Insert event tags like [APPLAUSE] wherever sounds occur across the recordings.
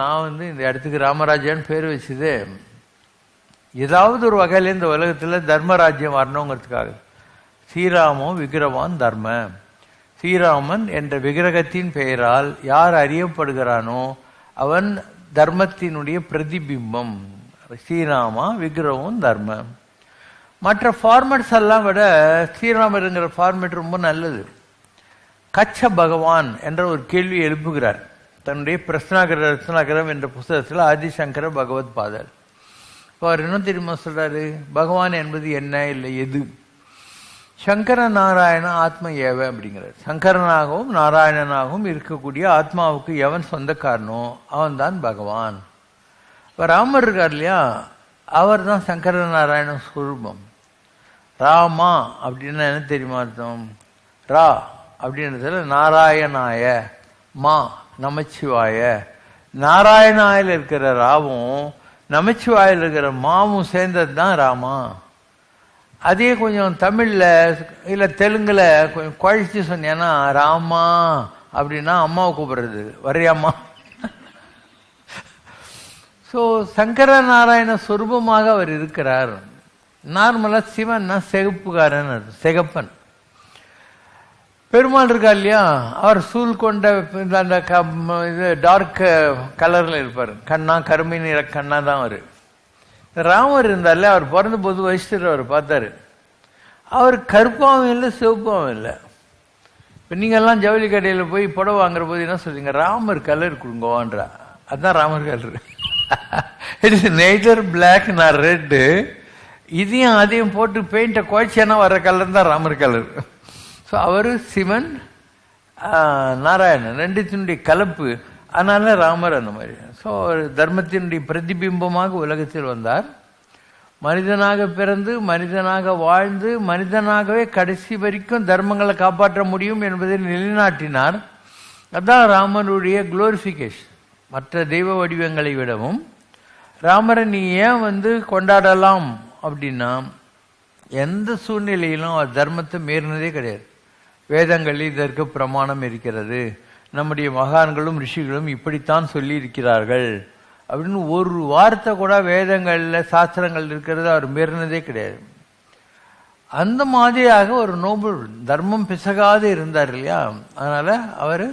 நான் வந்து இந்த இடத்துக்கு ராமராஜான்னு பேர் வச்சது. ஏதாவது ஒரு வகையில் இந்த உலகத்தில் தர்மராஜ்யம் வரணுங்கிறதுக்காக. ஸ்ரீராமோ விக்கிரவான் தர்ம. ஸ்ரீராமன் என்ற விக்கிரகத்தின் பெயரால் யார் அறியப்படுகிறானோ அவன் தர்மத்தினுடைய பிரதிபிம்பம். ஸ்ரீராமா விக்கிரமும் தர்மம் மற்ற ஃபார்மேட்ஸ் எல்லாம் விட ஸ்ரீராமருங்கிற ஃபார்மேட் ரொம்ப நல்லது. கச்ச பகவான் என்ற ஒரு கேள்வி எழுப்புகிறார். தன்னுடைய பிரஸ்னாகர ரத்னாகரம் என்ற புஸ்தகத்தில் ஆதிசங்கர பகவத் பாதர் இப்போ அவர் என்ன தெரியுமா சொல்கிறாரு பகவான் என்பது என்ன இல்லை எது? சங்கர நாராயண ஆத்ம ஏவ அப்படிங்கிறார். சங்கரனாகவும் நாராயணனாகவும் இருக்கக்கூடிய ஆத்மாவுக்கு எவன் சொந்தக்காரனோ அவன்தான் பகவான். இப்போ ராமர் இருக்கார் இல்லையா? அவர் தான் சங்கர நாராயண ஸ்வரூபம் ராமா அப்படின்னா என்ன தெரியுமா அர்த்தம்? ரா அப்படின்றதுல நாராயணாய மா. நமச்சிவாய. நாராயணாயில் இருக்கிற ராவும் நமச்சிவாயில் இருக்கிற மாவும் சேர்ந்தது தான் ராமா. அதே கொஞ்சம் தமிழில் இல்லை தெலுங்கில் கொஞ்சம் குழைச்சி சொன்னேன்னா ராமா அப்படின்னா அம்மாவை கூப்பிடுறது வரையாம்மா ஸோ சங்கர நாராயண சொரூபமாக அவர் இருக்கிறார். நார்மலாக சிவன்னா செகப்புக்காரன் சிகப்பன். பெருமாள் இருக்கா இல்லையா? அவர் சூழ் கொண்ட இந்த அந்த க- இது டார்க் கலரில் இருப்பார். கண்ணா கருமை நிற கண்ணா தான் அவர். ராமர் இருந்தால அவர் பிறந்த போது வசிஷ்டர் அவர் பார்த்தாரு. அவர் கருப்பாவும் இல்லை சிவப்பாவும் இல்லை. இப்போ நீங்கள்லாம் ஜவுளி கடையில் போய் புடவை வாங்குற போது என்ன சொல்றீங்க? ராமர் கலர் கொடுங்கோன்றா அதுதான் Ramar colour it is neither black nor red இதையும் அதையும் போட்டு பெயிண்ட்டை குழைச்சேன்னா வர கலர் தான் ராமர் கலர் ஸோ அவர் சிவன் நாராயணன் ரெண்டுத்தினுடைய கலப்பு அதனால ராமர் அந்த மாதிரி. ஸோ தர்மத்தினுடைய பிரதிபிம்பமாக உலகத்தில் வந்தார். மனிதனாக பிறந்து மனிதனாக வாழ்ந்து மனிதனாகவே கடைசி வரைக்கும் தர்மங்களை காப்பாற்ற முடியும் என்பதை நிலைநாட்டினார். அதான் ராமனுடைய குளோரிஃபிகேஷன் மற்ற தெய்வ வடிவங்களை விடவும். ராமரை நீ ஏன் வந்து கொண்டாடலாம் அப்படின்னா எந்த சூழ்நிலையிலும் அவர் தர்மத்தை மீறினதே கிடையாது. வேதங்களில் இதற்கு பிரமாணம் இருக்கிறது. நம்முடைய மகான்களும் ரிஷிகளும் இப்படித்தான் சொல்லியிருக்கிறார்கள். அப்படின்னு ஒரு வார்த்தை கூட வேதங்களில் சாஸ்திரங்கள் இருக்கிறது அவர் மீறினதே கிடையாது. அந்த மாதிரியாக ஒரு நோபல் தர்மம் பிசகாது இருந்தார் இல்லையா? அதனால் அவர்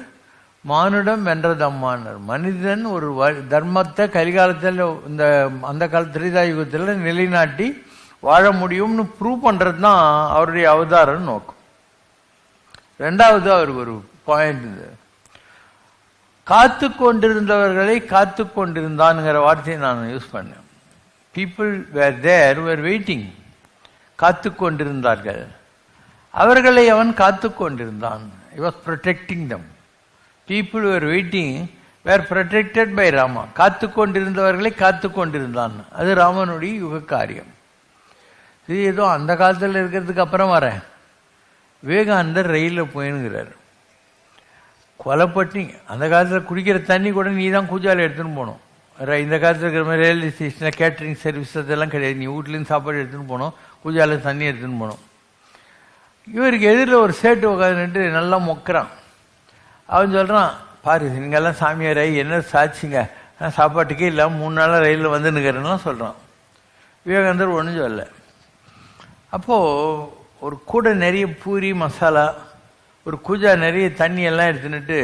மானுடம் வென்றதம்மானார் மனிதன் ஒரு தர்மத்தை கலிகாலத்தில் இந்த அந்த கால திரிதாயுகத்தில் நிலைநாட்டி வாழ முடியும்னு ப்ரூவ் பண்ணுறது தான் அவருடைய அவதாரம் நோக்கம். ரெண்டாவது அவர் ஒரு பாயிண்ட் இது. காத்து கொண்டிருந்தவர்களை காத்து கொண்டிருந்தான்ங்கிற வார்த்தையை நான் யூஸ் பண்ணேன். People were there where waiting காத்து கொண்டிருந்தார்கள். அவர்களை அவன் காத்து கொண்டிருந்தான். He was protecting them people were waiting were protected by Rama காத்து கொண்டிருந்தவர்களை காத்து கொண்டிருந்தான். அது ராமனுடைய யுக காரியம் இது ஏதோ அந்த காலத்தில் இருக்கிறதுக்கு அப்புறம் வரேன். விவேகானந்தர் ரயிலில் போயினுங்கிறார் கொலைப்பட்டி அந்த காலத்தில் குடிக்கிற தண்ணி கூட நீ தான் கூஜாவில் எடுத்துன்னு போகணும். ர- இந்த காலத்தில் இருக்கிற மாதிரி ரயில்வே ஸ்டேஷனில் கேட்டரிங் சர்வீஸ் அதெல்லாம் கிடையாது. நீ வீட்லேருந்து சாப்பாடு எடுத்துன்னு போகணும். கூஜாவில் தண்ணி எடுத்துன்னு போகணும். இவருக்கு எதிரில் ஒரு சேட்டு உட்காந்துட்டு நல்லா மொக்கிறான். அவன் சொல்கிறான் பாரு நீங்கள்லாம் சாமியார் ஆகி என்ன சாட்சிங்க நான் சாப்பாட்டுக்கே இல்லாமல் மூணு நாளாக ரயிலில் வந்து நிற்கிறேன்னா சொல்கிறான் விவேகானந்தர் ஒன்றும் சொல்லலை. அப்போது ஒரு கூடை நிறைய பூரி மசாலா ஒரு கூஜா நிறைய தண்ணி எல்லாம் எடுத்துன்னுட்டு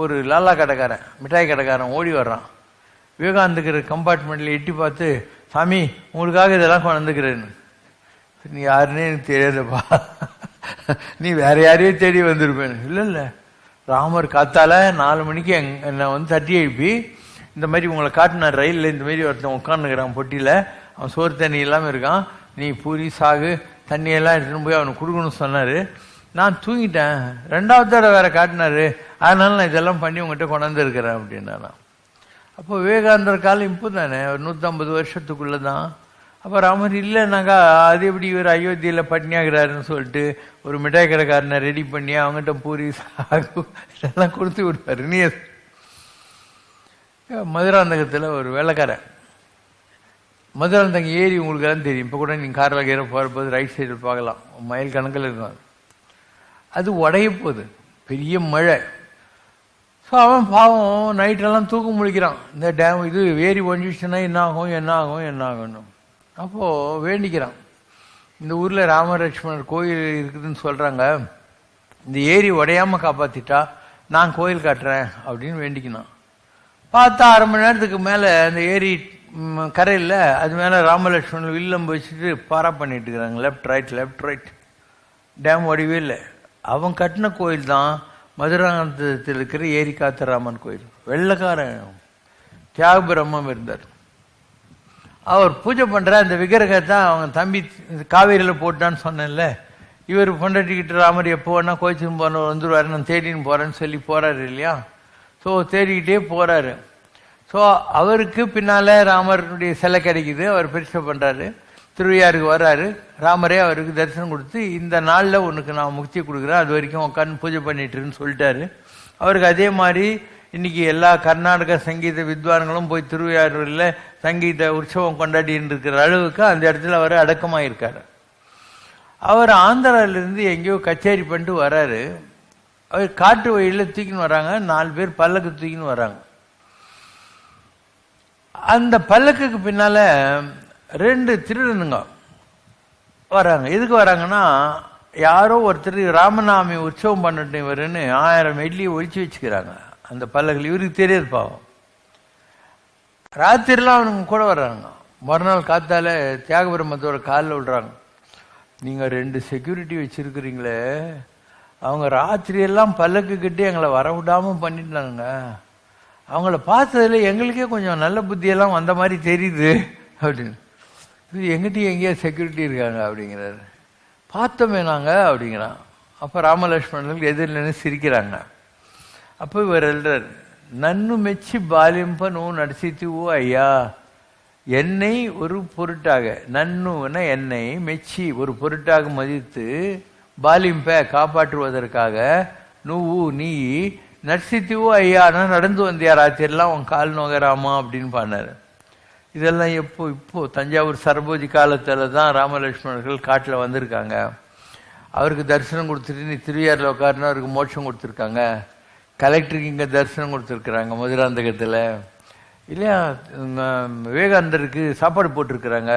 ஒரு லாலா கடைக்காரன் மிட்டாய் கடைக்காரன் ஓடி வர்றான். விவேகானந்துக்கிற கம்பார்ட்மெண்ட்டில் எட்டி பார்த்து சாமி உங்களுக்காக இதெல்லாம் கொண்டுக்கிறேன்னு நீ யாருன்னே எனக்கு தெரியாதப்பா. நீ வேற யாரையும் தேடி வந்திருப்பேன் இல்லை இல்லை. ராமர் காத்தால நாலு மணிக்கு எங் என்னை வந்து தட்டி எழுப்பி இந்த மாதிரி உங்களை காட்டின ரயிலில் இந்த மாதிரி ஒருத்தன் உட்காந்துக்கிறான் பொட்டியில். அவன் சோறு தண்ணி இல்லாமல் இருக்கான். நீ பூரி சாகு தண்ணியெல்லாம் எடுத்துகிட்டு போய் அவனுக்கு கொடுக்கணும்னு சொன்னார். நான் தூங்கிட்டேன். ரெண்டாவது தடவை வேறு காட்டினாரு. அதனால நான் இதெல்லாம் பண்ணி உங்கள்கிட்ட கொண்டாந்துருக்கிறேன் அப்படின்னா அப்போ விவேகானந்தர் காலம் இப்போ தானே? ஒரு நூற்றம்பது வருஷத்துக்குள்ளே தான் அப்போ ராமர் இல்லைனாக்கா அது எப்படி இவர் அயோத்தியில் பட்னியாகிறாருன்னு சொல்லிட்டு ஒரு மிட்டாய் கடைக்காரனை ரெடி பண்ணி அவங்ககிட்ட பூரி சாகு இதெல்லாம் கொடுத்து விடுவார். நீ மதுராந்தகத்தில் ஒரு வேலைக்காரன். மதுராந்தகம் ஏரி உங்களுக்கு எல்லாம் தெரியும். இப்போ கூட நீங்கள் காரில் கீரை போகிறபோது ரைட் சைடில் பார்க்கலாம். மயில் கணக்கில் இருக்கும். அது. உடைய போகுது பெரிய மழை. ஸோ அவன் பாவம் நைட்டெல்லாம் தூக்கம் முழிக்கிறான். இந்த டேம் இது ஏரி ஒழிச்சுன்னா என்ன ஆகும் என்ன ஆகும் என்ன ஆகும்னு. அப்போது வேண்டிக்கிறான். இந்த ஊரில் ராமலட்சுமணர் கோயில் இருக்குதுன்னு சொல்கிறாங்க இந்த ஏரி உடையாமல் காப்பாற்றிட்டா நான் கோயில் காட்டுறேன் அப்படின்னு வேண்டிக்கினான். பார்த்தா அரை மணி நேரத்துக்கு மேலே அந்த ஏரி கரையில் அது மேலே ராமலட்சுமணன் வில்லம் வச்சுட்டு பாரா பண்ணிட்டு இருக்கிறாங்க. லெஃப்ட் ரைட் லெஃப்ட் ரைட் டேம் வடிவே இல்லை. அவன் கட்டின கோயில் தான் மதுராந்தகத்தில் இருக்கிற ஏரி காத்தராமன் கோயில். வெள்ளக்காரன். தியாக பிரம்மம் இருந்தார். அவர் பூஜை பண்ணுற அந்த விக்கிரகத்தை அவங்க தம்பி காவேரியில் போட்டான்னு சொன்னேன்ல. இவர் பொண்டாட்டிக்கிட்டு ராமர் எப்போ வேணா கோச்சின்னு போன வந்துருவாரு நான் தேடின்னு போகிறேன்னு சொல்லி போகிறாரு இல்லையா? ஸோ தேடிக்கிட்டே போகிறாரு ஸோ அவருக்கு பின்னால் ராமருடைய சிலை கிடைக்குது. அவர் பரிசு பண்ணுறாரு திருவையாருக்கு வர்றாரு. ராமரே அவருக்கு தரிசனம் கொடுத்து இந்த நாளில் உனக்கு நான் முக்தி கொடுக்குறேன். அது வரைக்கும் உட்காந்து பூஜை பண்ணிட்டுருன்னு சொல்லிட்டாரு. அவருக்கு அதே மாதிரி இன்றைக்கி எல்லா கர்நாடக சங்கீத வித்வான்களும் போய் திருவையாறுல சங்கீத உற்சவம் கொண்டாடின்னு இருக்கிற அளவுக்கு அந்த இடத்துல அவர் அடக்கமாக இருக்கார் அவர் ஆந்திராவிலேருந்து எங்கேயோ கச்சேரி பண்ணிட்டு வராரு. அவர் காட்டு வழியில் தூக்கின்னு வராங்க. நாலு பேர் பல்லக்கு தூக்கின்னு வராங்க. அந்த பல்லக்குக்கு பின்னால ரெண்டு திருடனுங்க வராங்க. எதுக்கு வராங்கன்னா யாரோ ஒருத்தர் ராமநாமி உற்சவம் பண்ணட்டும் இவருன்னு ஆயிரம் இட்லியை ஒழிச்சு வச்சுக்கிறாங்க. அந்த பல்லக்கில் இவருக்கு தெரியாது பாவம். ராத்திரிலாம் அவனுங்க கூட வர்றாங்க. மறுநாள் காத்தால தியாகபிரமத்தோட காலில் விடுறாங்க நீங்க ரெண்டு செக்யூரிட்டி வச்சிருக்கிறீங்களே. அவங்க ராத்திரியெல்லாம் பல்லக்கு கிட்டே எங்களை வர விடாமல் பண்ணிட்டாங்க அவங்கள பார்த்ததுல எங்களுக்கே கொஞ்சம் நல்ல புத்தியெல்லாம் வந்த மாதிரி தெரியுது அப்படின்னு. இது எங்கிட்டையும் எங்கேயோ செக்யூரிட்டி இருக்காங்க அப்படிங்கிறாரு. பார்த்தோமே நாங்கள் அப்படிங்கிறான். அப்போ ராமலட்சுமணர்கள் எதிரில் சிரிக்கிறாங்க. அப்போ இவர் எழுறார் நன்னு மெச்சி பாலிம்ப நூ ஓ ஐயா. என்னை ஒரு பொருட்டாக நன்னுன்னா என்னை மெச்சி ஒரு பொருட்டாக மதித்து பாலிம்ப காப்பாற்றுவதற்காக நூவு நீ நர்சித்திவோ ஐயா நான் நடந்து வந்தியா ராத்திரிலாம் உன் கால் நோகராமா அப்படின்னு பண்ணார் இதெல்லாம் எப்போ இப்போ தஞ்சாவூர் சரபோஜி காலத்தில் தான் ராமலட்சுமணர்கள் காட்டில் வந்திருக்காங்க. அவருக்கு தரிசனம் கொடுத்துட்டு நீ திருவியாரில் உட்காருனா அவருக்கு மோட்சம் கொடுத்துருக்காங்க. கலெக்டருக்கு இங்கே தரிசனம் கொடுத்துருக்குறாங்க மதுராந்தகத்தில். இல்லையா விவேகானந்தருக்கு சாப்பாடு போட்டிருக்கிறாங்க.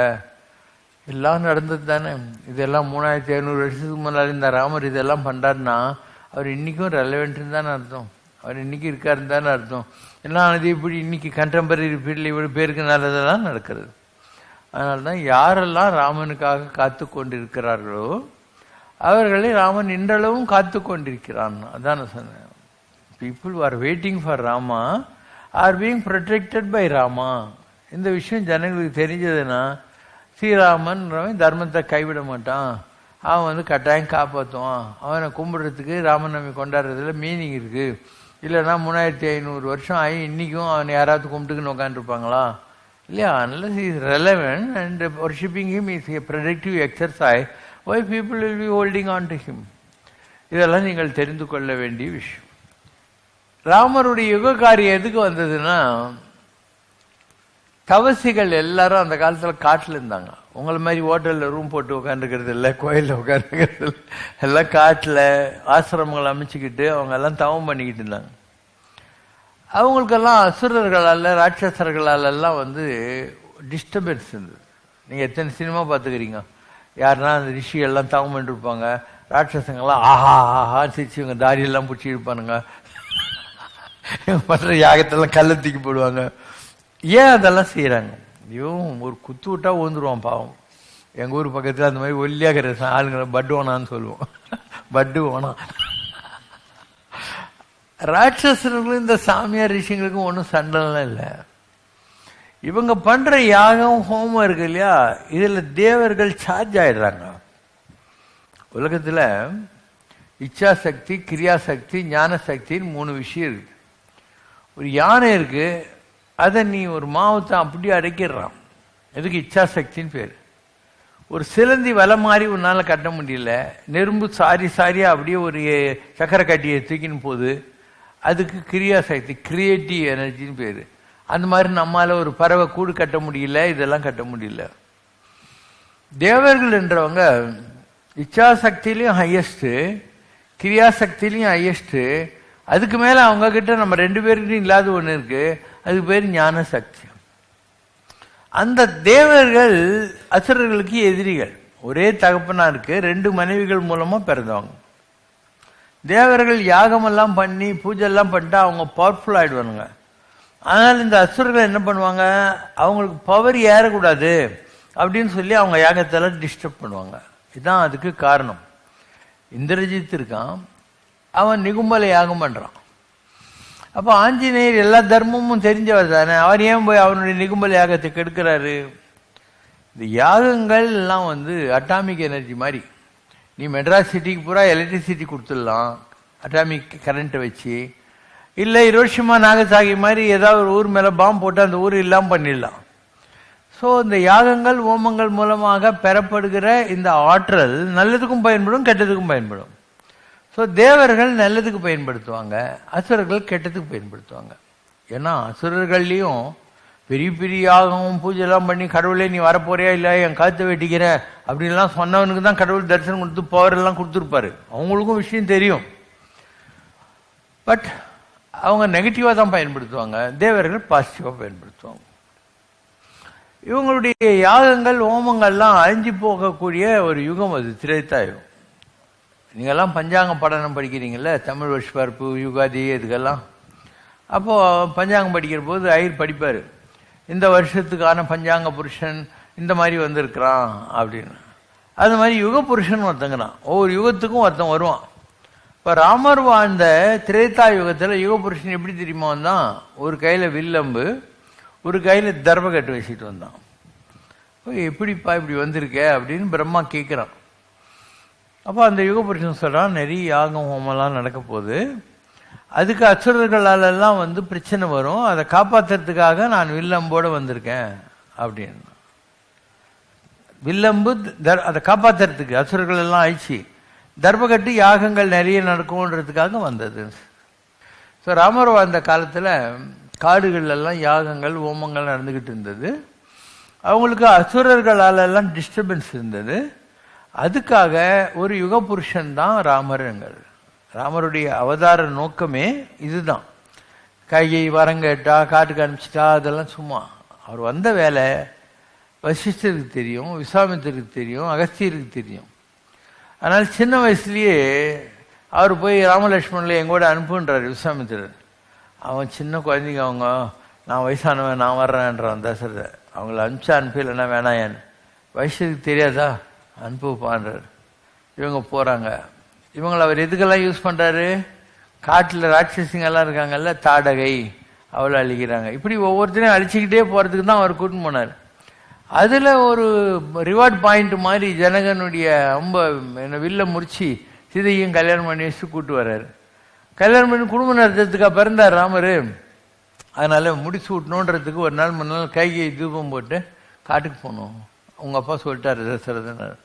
எல்லாம் நடந்தது தானே. இதெல்லாம் மூணாயிரத்தி ஐநூறு வருஷத்துக்கு முன்னாடி இந்த ராமர் இதெல்லாம் பண்ணுறாருன்னா அவர் இன்றைக்கும் ரெலவெண்ட்னு தானே அர்த்தம். அவர் இன்னைக்கு இருக்காருன்னு தானே அர்த்தம். எல்லாம் அது இப்படி இன்னைக்கு கண்டெம்பரரி பீரியடில் இவ்வளோ பேருக்கு நல்லதெல்லாம் நடக்கிறது. அதனால தான் யாரெல்லாம் ராமனுக்காக காத்து கொண்டிருக்கிறார்களோ அவர்களை ராமன் இன்றளவும் காத்து கொண்டிருக்கிறான். அதான் சொன்னேன். People are waiting for Rama are being protected by Rama இந்த விஷயம் ஜனங்களுக்கு தெரிஞ்சதுன்னா ஸ்ரீராமன் தர்மத்தை கைவிட மாட்டான். அவன் வந்து கட்டாயம் காப்பாற்றுவான் அவனை கும்பிடுறதுக்கு ராமநவமி கொண்டாடுறதுல மீனிங் இருக்குது இல்லைன்னா மூணாயிரத்தி ஐநூறு வருஷம் ஆகி இன்னைக்கும் அவனை யாராவது கும்பிட்டுக்குன்னு உட்காந்துருப்பாங்களா இல்லையா? Unless is relevant and worshipping him is a productive exercise why people will be holding on to him இதெல்லாம் நீங்கள் தெரிந்து கொள்ள வேண்டிய விஷயம். ராமருடைய யுக காரியம் எதுக்கு வந்ததுன்னா தவசிகள் எல்லாரும் அந்த காலத்தில் காட்டில் இருந்தாங்க. உங்களை மாதிரி ஹோட்டலில் ரூம் போட்டு உட்காந்துருக்கிறது இல்லை கோயிலில் உட்காந்துருக்கிறது இல்லை. எல்லாம் காட்டில் ஆசிரமங்கள் அமைச்சிக்கிட்டு அவங்க எல்லாம் தவம் பண்ணிக்கிட்டு இருந்தாங்க. அவங்களுக்கெல்லாம் அசுரர்களால் ராட்சஸர்களாலெல்லாம் வந்து டிஸ்டர்பன்ஸ் இருந்தது. நீங்கள் எத்தனை சினிமா பார்த்துக்கிறீங்க? யாருன்னா அந்த ரிஷி எல்லாம் தவம் பண்ணிருப்பாங்க. ராட்சசங்கள்லாம் ஆஹா ஆஹா சிரிச்சு இவங்க தாரியெல்லாம் பிடிச்சி இருப்பானுங்க [LAUGHS] மற்ற யாகத்தெல்லாம் கல்ல தூக்கி போடுவாங்க. ஏன் அதெல்லாம் செய்கிறாங்க இவன் ஒரு குத்து விட்டா ஓந்துருவான் பாவம். எங்கள் ஊர் பக்கத்தில் அந்த மாதிரி ஒல்லியாகிற ஆளுங்களை பட்டு ஓனான்னு சொல்லுவோம். பட்டு ஓனா. ராட்சசர்களும் இந்த சாமியார் ரிஷிங்களுக்கும் ஒன்றும் சண்டைலாம் இல்லை. இவங்க பண்ணுற யாகம் ஹோமம் இருக்கு இல்லையா? இதில் தேவர்கள் சார்ஜ் ஆயிடுறாங்க. உலகத்தில் இச்சா சக்தி கிரியா சக்தி மூணு விஷயம் இருக்கு. ஒரு யானை இருக்குது அதை நீ ஒரு மாவத்தை அப்படியே அடைக்கிடுறான். எதுக்கு இச்சா சக்தின்னு பேர். ஒரு சிலந்தி வலை மாதிரி உன்னால் கட்ட முடியல. நெரும்பு சாரி சாரியா அப்படியே ஒரு சக்கரை கட்டியை தூக்கின்னு போகுது. அதுக்கு கிரியா சக்தி கிரியேட்டிவ் எனர்ஜின்னு பேர். அந்த மாதிரி நம்மால் ஒரு பறவை கூடு கட்ட முடியல இதெல்லாம் கட்ட முடியல. தேவர்கள் என்றவங்க இச்சாசக்தியிலையும் ஹையஸ்ட்டு கிரியாசக்திலையும் ஹையஸ்ட்டு அதுக்கு மேலே அவங்கக்கிட்ட நம்ம ரெண்டு பேருக்கிட்டையும் இல்லாத ஒன்று இருக்குது அது பேர் ஞான சக்தி அந்த தேவர்கள் அசுரர்களுக்கு எதிரிகள். ஒரே தகப்பனா இருக்கு ரெண்டு மனைவிகள் மூலமா பிறந்தவங்க. தேவர்கள் யாகமெல்லாம் பண்ணி பூஜை எல்லாம் பண்ணிட்டா அவங்க பவர்ஃபுல் ஆயிடுவானுங்க. அதனால் இந்த அசுரர்கள் என்ன பண்ணுவாங்க? அவங்களுக்கு பவர் ஏறக்கூடாது அப்படின்னு சொல்லி அவங்க யாகத்தெல்லாம் டிஸ்டர்ப் பண்ணுவாங்க. இதுதான் அதுக்கு காரணம். இந்திரஜித் இருக்கான். அவன் நிகும்பல யாகம் பண்ணுறான் அப்போ ஆஞ்சநேயர் எல்லா தர்மமும் தெரிஞ்சவர் தானே? அவர் ஏன் போய் அவருடைய நிகும்பல் யாகத்தை கெடுக்கிறாரு? இந்த யாகங்கள் எல்லாம் வந்து அட்டாமிக் எனர்ஜி மாதிரி. நீ மெட்ராஸ் சிட்டிக்கு பூரா எலக்ட்ரிசிட்டி கொடுத்துடலாம். அட்டாமிக் கரண்ட்டை வச்சு. இல்லை இரோஷிமா நாகசாகி மாதிரி ஏதாவது ஒரு ஊர் மேலே பாம்பு போட்டு அந்த ஊர் இல்லாமல் பண்ணிடலாம். ஸோ இந்த யாகங்கள் ஓமங்கள் மூலமாக பெறப்படுகிற இந்த ஆற்றல் நல்லதுக்கும் பயன்படும் கெட்டதுக்கும் பயன்படும். ஸோ தேவர்கள் நல்லதுக்கு பயன்படுத்துவாங்க அசுரர்கள் கெட்டதுக்கு பயன்படுத்துவாங்க. ஏன்னா அசுரர்கள்லேயும் பெரிய பெரிய யாகம் பூஜைலாம் பண்ணி கடவுளே நீ வரப்போறியா இல்லை என் காற்று வெட்டிக்கிற அப்படின்லாம் சொன்னவனுக்கு தான் கடவுள் தரிசனம் கொடுத்து பவர் எல்லாம் கொடுத்துருப்பாரு. அவங்களுக்கும் விஷயம் தெரியும். பட் அவங்க நெகட்டிவாக தான் பயன்படுத்துவாங்க. தேவர்கள் பாசிட்டிவாக பயன்படுத்துவாங்க. இவங்களுடைய யாகங்கள் ஹோமங்கள்லாம் அழிஞ்சு போகக்கூடிய ஒரு யுகம் அது. திரைத்தாயம் நீங்கள்லாம் பஞ்சாங்க படனம் படிக்கிறீங்கள்ல தமிழ் வருஷப்பரப்பு யுகாதி இதுக்கெல்லாம். அப்போது பஞ்சாங்கம் படிக்கிற போது ஐயர் படிப்பார். இந்த வருஷத்துக்கான பஞ்சாங்க புருஷன் இந்த மாதிரி வந்திருக்கிறான் அப்படின்னு. அது மாதிரி யுக புருஷன் ஒருத்தங்கிறான். ஒவ்வொரு யுகத்துக்கும் ஒருத்தன் வருவான். இப்போ ராமர் வாழ்ந்த திரேதா யுகத்தில் யுக புருஷன் எப்படி தெரியுமா வந்தான்? ஒரு கையில் வில்லம்பு ஒரு கையில் தர்மகட்டு வச்சுட்டு வந்தான். எப்படிப்பா இப்படி வந்திருக்க அப்படின்னு பிரம்மா கேட்குறான் அப்போ அந்த யுக புருஷன் சொல்கிறான் நிறைய யாகம் ஹோமம்லாம் நடக்க போகுது அதுக்கு அசுரர்களால் வந்து பிரச்சனை வரும். அதை காப்பாத்துறதுக்காக நான் வில்லம்போடு வந்திருக்கேன் அப்படின்னு. வில்லம்பு தர் அதை காப்பாற்றுறதுக்கு அசுரர்கள் எல்லாம் ஆயிடுச்சு தர்பகட்டு யாகங்கள் நிறைய நடக்கும்ன்றதுக்காக வந்தது. ஸோ ராமர் வாழ்ந்த காலத்தில் காடுகள்லாம் யாகங்கள் ஹோமங்கள் நடந்துக்கிட்டு இருந்தது. அவங்களுக்கு அசுரர்களாலெல்லாம் டிஸ்டர்பன்ஸ் இருந்தது. அதுக்காக ஒரு யுக புருஷன் தான் ராமருங்கள் ராமருடைய அவதார நோக்கமே இதுதான். கையை வரங்கட்டா காட்டுக்கு அனுப்பிச்சிட்டா அதெல்லாம் சும்மா. அவர் வந்த வேலை வசிஷ்டருக்கு தெரியும் விஸ்வாமித்திற்கு தெரியும் அகஸ்தியருக்கு தெரியும். அதனால் சின்ன வயசுலேயே அவர் போய் ராமலட்சுமணில் எங்கூட அனுப்புன்றார் விஸ்வாமித்திரர் அவன் சின்ன குழந்தைங்க அவங்க நான் வயசானவன் நான் வர்றேன்றான் தசரத அவங்கள அனுப்பிச்சா அனுப்பலைன்னா வேணாயான்னு வயசுக்கு தெரியாதா? அன்பு பாண்டர் இவங்க போகிறாங்க இவங்களை அவர் எதுக்கெல்லாம் யூஸ் பண்ணுறாரு காட்டில் ராட்சசிங்கெல்லாம் இருக்காங்கல்ல தாடகை. அவளை அழிக்கிறாங்க. இப்படி ஒவ்வொருத்தரையும் அழிச்சுக்கிட்டே போகிறதுக்கு தான் அவர் கூட்டின்னு போனார். அதில் ஒரு ரிவார்ட் பாயிண்ட் மாதிரி ஜனகனுடைய ரொம்ப என்ன வில்ல முறிச்சு சிதையும் கல்யாணம் பண்ணி வச்சு கூட்டு வர்றாரு. கல்யாணம் பண்ணி குடும்ப நடத்துறதுக்காக பிறந்தார் ராமர். அதனால முடிச்சு விட்டணுன்றதுக்கு ஒரு நாள் முன்னாள் கைகை தூபம் போட்டு காட்டுக்கு போகணும். உங்க அப்பா சொல்லிட்டார் தசரதனார்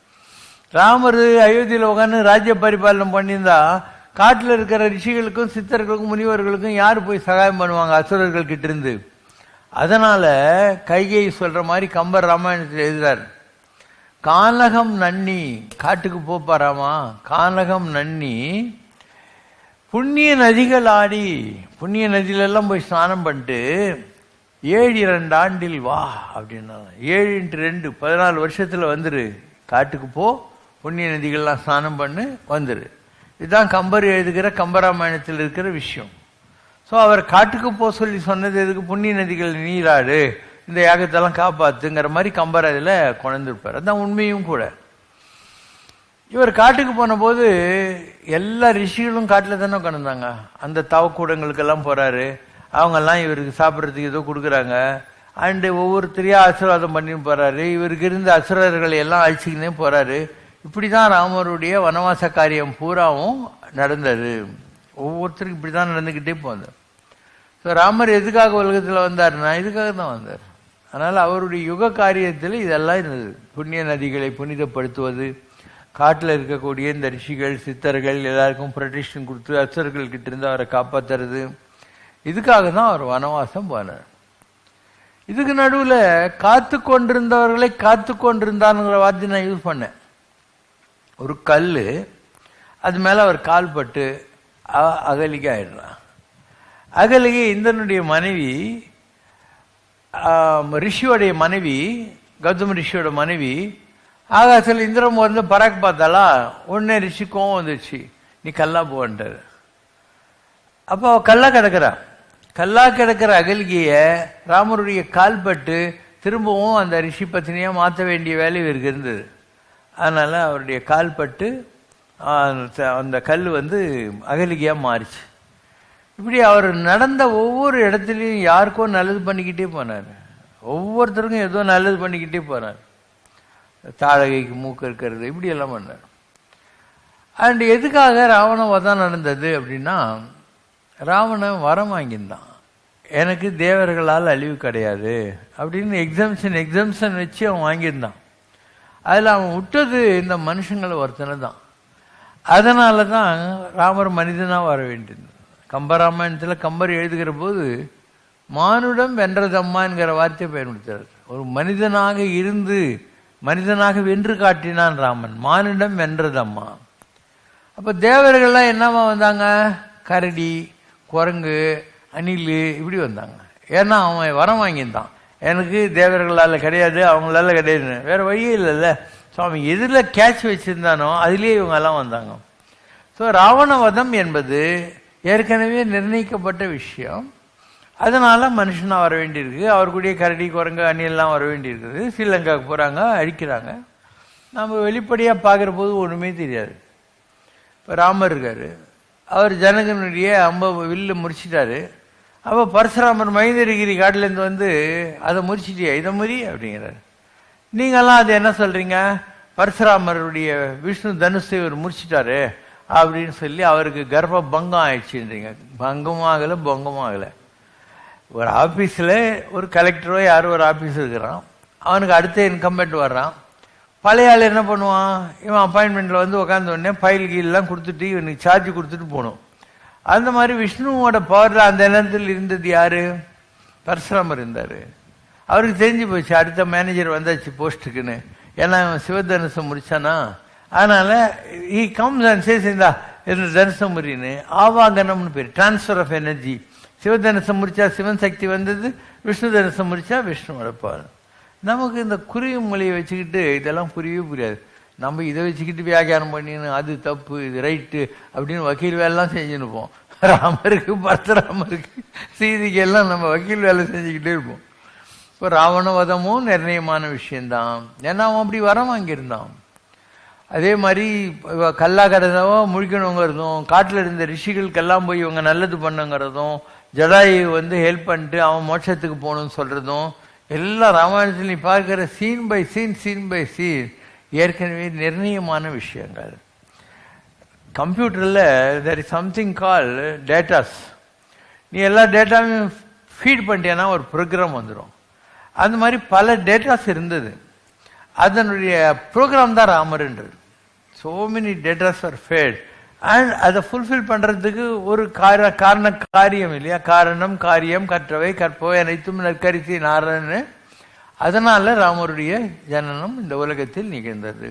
ராமர் அயோத்தியில் உட்காந்து ராஜ்ய பரிபாலனம் பண்ணியிருந்தா காட்டில் இருக்கிற ரிஷிகளுக்கும் சித்தர்களுக்கும் முனிவர்களுக்கும் யார் போய் சகாயம் பண்ணுவாங்க அசுரர்கள் கிட்ட இருந்து அதனால கைகை சொல்ற மாதிரி கம்பர் ராமாயணத்தில் எழுதுறார். கானகம் நன்னி காட்டுக்கு போப்பாராமா கானகம் நன்னி புண்ணிய நதிகள் ஆடி புண்ணிய நதியிலெல்லாம் போய் ஸ்நானம் பண்ணிட்டு ஏழு இரண்டு ஆண்டில் வா அப்படின்னா ஏழு இன்ட்டு ரெண்டு பதினாலு வருஷத்தில் வந்துரு காட்டுக்கு போ புண்ணிய நதிகள்லாம் ஸ்நானம் பண்ணு வந்துரு. இதுதான் கம்பர் எழுதுகிற கம்பராமாயணத்தில் இருக்கிற விஷயம். ஸோ அவர் காட்டுக்கு போக சொல்லி சொன்னது எதுக்கு? புண்ணிய நதிகள் நீராடு இந்த யாகத்தெல்லாம் காப்பாத்துங்கிற மாதிரி கம்பர் அதில் கொண்டிருப்பார் அதுதான் உண்மையும் கூட. இவர் காட்டுக்கு போனபோது எல்லா ரிஷிகளும் காட்டில் தானே உட்காந்துருந்தாங்க அந்த தவக்கூடங்களுக்கெல்லாம் போகிறாரு அவங்கெல்லாம் இவருக்கு சாப்பிட்றதுக்கு ஏதோ கொடுக்குறாங்க. அண்டு ஒவ்வொருத்தரையும் ஆசீர்வாதம் பண்ணி போகிறாரு இவருக்கு இருந்த அசுரர்களை எல்லாம் அழிச்சுக்கினே இப்படி இப்படிதான் ராமருடைய வனவாச காரியம் பூராவும் நடந்தது. ஒவ்வொருத்தருக்கும் இப்படி தான் நடந்துக்கிட்டே போகுது. ஸோ ராமர் எதுக்காக உலகத்தில் வந்தார்னா இதுக்காக தான் வந்தார். அதனால் அவருடைய யுக காரியத்தில் இதெல்லாம் இருந்தது. புண்ணிய நதிகளை புனிதப்படுத்துவது காட்டில் இருக்கக்கூடிய இந்த ரிஷிகள் சித்தர்கள் எல்லாருக்கும் ப்ரொடெக்ஷன் கொடுத்து அசுரர்கள் இருந்து அவரை காப்பாற்றுறது இதுக்காக தான் அவர் வனவாசம் போனார். இதுக்கு நடுவில் காத்து கொண்டிருந்தவர்களை காத்து கொண்டிருந்தானுங்கிற வார்த்தை நான் யூஸ் பண்ணேன். ஒரு கல் அது மேலே அவர் கால் பட்டு அ- ஆயிடுறான். அகலிகை இந்திரனுடைய மனைவி ரிஷியோடைய மனைவி கௌதம ரிஷியோட மனைவி ஆகாசத்தில் இந்திரம் வந்து பறக்க பார்த்தாலா உடனே ரிஷி கோவம் வந்துச்சு நீ கல்லா போன்றாரு அப்போ அவள் கல்லா கிடக்குறா. கல்லா கிடக்கிற அகல்கிய ராமருடைய கால்பட்டு திரும்பவும் அந்த ரிஷி பத்தினியாக மாற்ற வேண்டிய வேலை இவருக்கு இருந்தது. அதனால் அவருடைய கால்பட்டு அந்த- கல் வந்து அகலிகையாக மாறிச்சு. இப்படி அவர் நடந்த ஒவ்வொரு இடத்துலையும் யாருக்கோ நல்லது பண்ணிக்கிட்டே போனார். ஒவ்வொருத்தருக்கும் ஏதோ நல்லது பண்ணிக்கிட்டே போனார் தாழகைக்கு மூக்கு இருக்கிறது இப்படி எல்லாம் பண்ணார். அண்ட் எதுக்காக ராவண வதம் நடந்தது அப்படின்னா ராவணன் வரம் வாங்கியிருந்தான். எனக்கு தேவர்களால் அழிவு கிடையாது அப்படின்னு எக்ஸம்ஷன் எக்ஸம்ஷன் வச்சு அவன் வாங்கியிருந்தான். அதில் அவன் விட்டது இந்த மனுஷங்களை ஒருத்தனை தான் அதனால தான் ராமர் மனிதனாக வர வேண்டியது கம்பராமாயணத்தில் கம்பர் எழுதுகிற போது மானுடம் வென்றதம்மா என்கிற வார்த்தையை பயன்படுத்துகிறார் ஒரு மனிதனாக இருந்து மனிதனாக வென்று காட்டினான் ராமன். மானுடம் வென்றதம்மா அப்போ தேவர்கள்லாம் என்னவா வந்தாங்க? கரடி குரங்கு அணில் இப்படி வந்தாங்க. ஏன்னா அவன் வரம் வாங்கியிருந்தான். எனக்கு தேவர்களால் கிடையாது அவங்களால கிடையாது. வேறு வழியே இல்லைல்ல. ஸோ அவன் எதில் கேட்ச் வச்சுருந்தானோ அதுலேயே இவங்கெல்லாம் வந்தாங்க. ஸோ ராவண வதம் என்பது ஏற்கனவே நிர்ணயிக்கப்பட்ட விஷயம். அதனால் மனுஷனாக வர வேண்டியிருக்கு. அவருக்குடைய கரடி குரங்கு அணியெல்லாம் வர வேண்டியிருக்குது. ஸ்ரீலங்காவுக்கு போகிறாங்க அழிக்கிறாங்க நம்ம வெளிப்படையாக பார்க்குற போது ஒன்றுமே தெரியாது. இப்போ ராமர் இருக்கார். அவர் ஜனகனுடைய அம்ப வில்லு முடிச்சிட்டாரு. அப்போ பரசுராமர் மைந்தரிகிரி காட்டிலேருந்து வந்து அதை முறிச்சிட்டியா? இதை முறி? அப்படிங்கிறாரு. நீங்களாம் அது என்ன சொல்றீங்க? பரசுராமருடைய விஷ்ணு தனுஷை இவர் முறிச்சிட்டாரு அப்படின்னு சொல்லி அவருக்கு கர்ப்ப பங்கம் ஆயிடுச்சுன்றீங்க. பங்கமும் ஆகலை பங்கமும் ஆகலை. ஒரு ஆஃபீஸில் ஒரு கலெக்டரோ யாரோ ஒரு ஆஃபீஸ் இருக்கிறான். அவனுக்கு அடுத்த இன்கம்பெண்ட் வர்றான். பழைய ஆள் என்ன பண்ணுவான்? இவன் அப்பாயின்மெண்ட்டில் வந்து உட்காந்த உடனே ஃபைல் கீழெலாம் கொடுத்துட்டு இவனுக்கு சார்ஜ் கொடுத்துட்டு போகணும். அந்த மாதிரி விஷ்ணுவோட பவரில் அந்த நேரத்தில் இருந்தது யாரு? பரசுராமர் இருந்தார். அவருக்கு தெரிஞ்சு போச்சு அடுத்த மேனேஜர் வந்தாச்சு போஸ்ட்டுக்குன்னு. ஏன்னா அவன் சிவதனுசம் முடிச்சானா? அதனால ஈ கம்ஸ் அண்ட் சேஸ் இந்தா இந்த தனுசம் முறின்னு ஆவாகனம்னு பேர் டிரான்ஸ்ஃபர் ஆஃப் எனர்ஜி சிவதனுசம் முடிச்சா சிவன் சக்தி வந்தது விஷ்ணு தனுசம் முடிச்சா விஷ்ணுவோட பவர் நமக்கு இந்த குருவி மொழியை வச்சுக்கிட்டு இதெல்லாம் புரியவே புரியாது. நம்ம இதை வச்சுக்கிட்டு வியாக்கியானம் பண்ணின்னு அது தப்பு இது ரைட்டு அப்படின்னு வக்கீல் வேலைலாம் செஞ்சுன்னு இருப்போம். ராமருக்கு பரதராமருக்கு சீதைக்கு எல்லாம் நம்ம வக்கீல் வேலை செஞ்சுக்கிட்டே இருப்போம். இப்போ ராவண வதமும் நிர்ணயமான விஷயந்தான் ஏன்னா அவன் அப்படி வரம் வாங்கியிருந்தான். அதே மாதிரி இவ கல்லா கறந்தவோ முழிக்கணுங்கிறதும் காட்டில் இருந்த ரிஷிகளுக்கெல்லாம் போய் இவங்க நல்லது பண்ணுங்கிறதும் ஜடாயு வந்து ஹெல்ப் பண்ணிட்டு அவன் மோட்சத்துக்கு போகணும்னு சொல்கிறதும் எல்லாம் ராமாயணத்தில் நீ பார்க்குற scene by scene scene by scene ஏற்கனவே நிர்ணயமான விஷயங்கள். கம்ப்யூட்டரில் there is something call datas நீ எல்லா டேட்டாவையும் ஃபீட் பண்ணிட்டேன்னா ஒரு ப்ரோக்ராம் வந்துடும் அந்த மாதிரி பல டேட்டாஸ் இருந்தது. அதனுடைய ப்ரோக்ராம் தான் ராமர்ன்றது. So many datas are fate and அதை ஃபுல்ஃபில் பண்ணுறதுக்கு ஒரு கார காரண காரியம் இல்லையா? காரணம் காரியம் கற்றவை கற்பவை அனைத்தும் நற்கரிசி நாரன்னு அதனால ராமருடைய ஜனனம் இந்த உலகத்தில் நிகழ்ந்தது.